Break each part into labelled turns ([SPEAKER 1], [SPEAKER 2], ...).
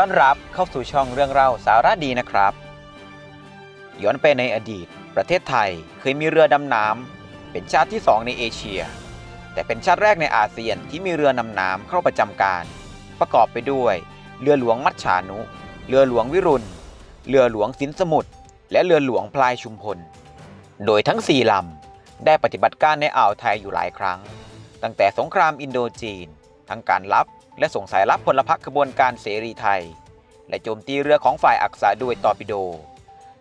[SPEAKER 1] ต้อนรับเข้าสู่ช่องเรื่องเล่าสาระดีนะครับ ย้อนไปในอดีต ประเทศไทยเคยมีเรือดำน้ำเป็นชาติที่สองในเอเชีย แต่เป็นชาติแรกในอาเซียนที่มีเรือนำน้ำเข้าประจำการ ประกอบไปด้วย เรือหลวงมัจฉานุ เรือหลวงวิรุณ เรือหลวงสินสมุทรและเรือหลวงพลายชุมพล โดยทั้งสี่ลำได้ปฏิบัติการในอ่าวไทยอยู่หลายครั้ง ตั้งแต่สงครามอินโดจีน ทั้งการลับ และส่งสายลับพลพรรคขบวนการเสรีไทย และโจมตีเรือของฝ่ายอักษาด้วยตอร์ปิโด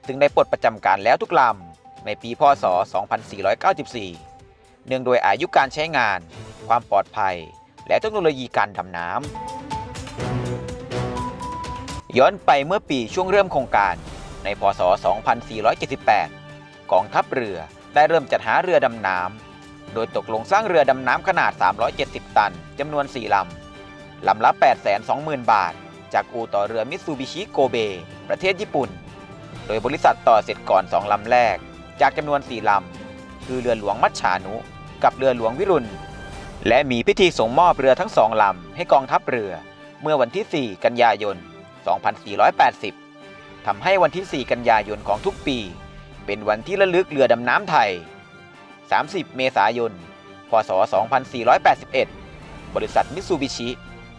[SPEAKER 1] ซึ่งได้ปลดประจำการแล้วทุกลำในปีพศ 2494 เนื่องโดยอายุการใช้งาน ความปลอดภัย และเทคโนโลยีการดำน้ำ ย้อนไปเมื่อปีช่วงเริ่มโครงการในพศ 2478 กองทัพเรือได้เริ่มจัดหาเรือดำน้ำ โดยตกลงสร้างเรือดำน้ำขนาด 370 ตันจำนวน 4 ลำ ลำละ 820,000 บาท จากอู่ต่อเรือมิตซูบิชิโกเบ ประเทศญี่ปุ่น โดยบริษัทต่อเสร็จก่อน 2 ลำแรก จากจำนวน 4 ลำ คือเรือหลวงมัจฉานุ กับเรือหลวงวิรุณ และมีพิธีส่งมอบเรือทั้งสองลำให้กองทัพเรือ เมื่อวันที่ 4 กันยายน 2480 ทำให้วันที่ 4 กันยายนของทุกปี เป็นวันที่ระลึกเรือดำน้ำไทย 30 เมษายน พศ 2481 บริษัทมิตซูบิชิ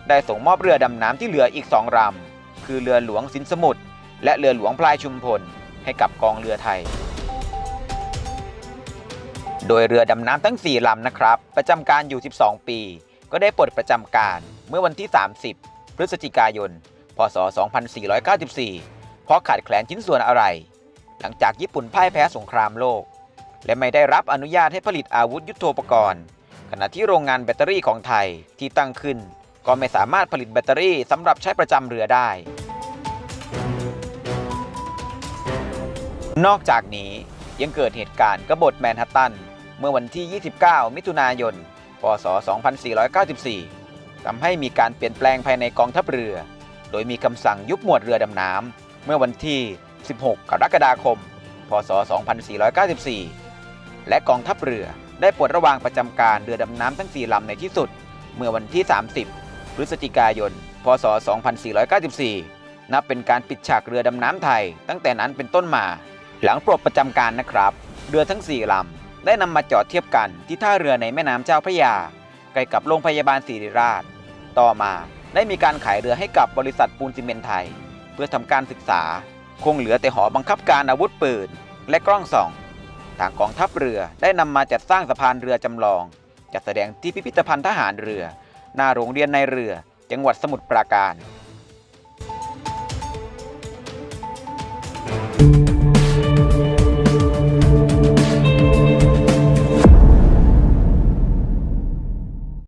[SPEAKER 1] ได้ส่งมอบเรือดำน้ำที่เหลืออีกสองลำคือเรือหลวงสินสมุทรและเรือหลวงพลายชุมพลให้กับกองเรือไทย โดยเรือดำน้ำทั้ง 4 ลำนะครับ ประจำการอยู่ 12 ปี ก็ได้ปลดประจำการเมื่อวันที่ 30 พฤศจิกายน พศ 2494 เพราะขาดแคลนชิ้นส่วนอะไร หลังจากญี่ปุ่นพ่ายแพ้สงครามโลก และไม่ได้รับอนุญาตให้ผลิตอาวุธยุโทโธปกรณ์ ขณะที่โรงงานแบตเตอรี่ของไทยที่ตั้งขึ้น ก็ไม่สามารถผลิตแบตเตอรี่สำหรับใช้ประจำเรือได้ นอกจากนี้ยังเกิดเหตุการณ์กบฏแมนฮัตตัน เมื่อวันที่ 29 มิถุนายน พศ 2494 ทำให้มีการเปลี่ยนแปลงภายในกองทัพเรือ โดยมีคำสั่งยุบหมวดเรือดำน้ำเมื่อวันที่ 16 กรกฎาคม พศ 2494 และกองทัพเรือได้ปลดระวางประจำการเรือดำน้ำทั้ง 4 ลำในที่สุด เมื่อวันที่ 30 พฤศจิกายน พศ 2494 นับเป็นการปิดฉากเรือดำน้ำไทย ตั้งแต่นั้นเป็นต้นมา หลังปลดประจำการนะครับ เรือทั้ง 4 ลำ ได้นำมาจอดเทียบกันที่ท่าเรือในแม่น้ำเจ้าพระยา ใกล้กับโรงพยาบาลศิริราช ต่อมาได้มีการขายเรือให้กับบริษัทปูนซีเมนต์ไทย เพื่อทำการศึกษา คงเหลือแต่หอบังคับการอาวุธปืน และกล้องส่อง ทางกองทัพเรือได้นำมาจัดสร้างสะพานเรือจำลอง จัดแสดงที่พิพิธภัณฑ์ทหารเรือ หน้าโรงเรียนในเรือ จังหวัดสมุทรปราการ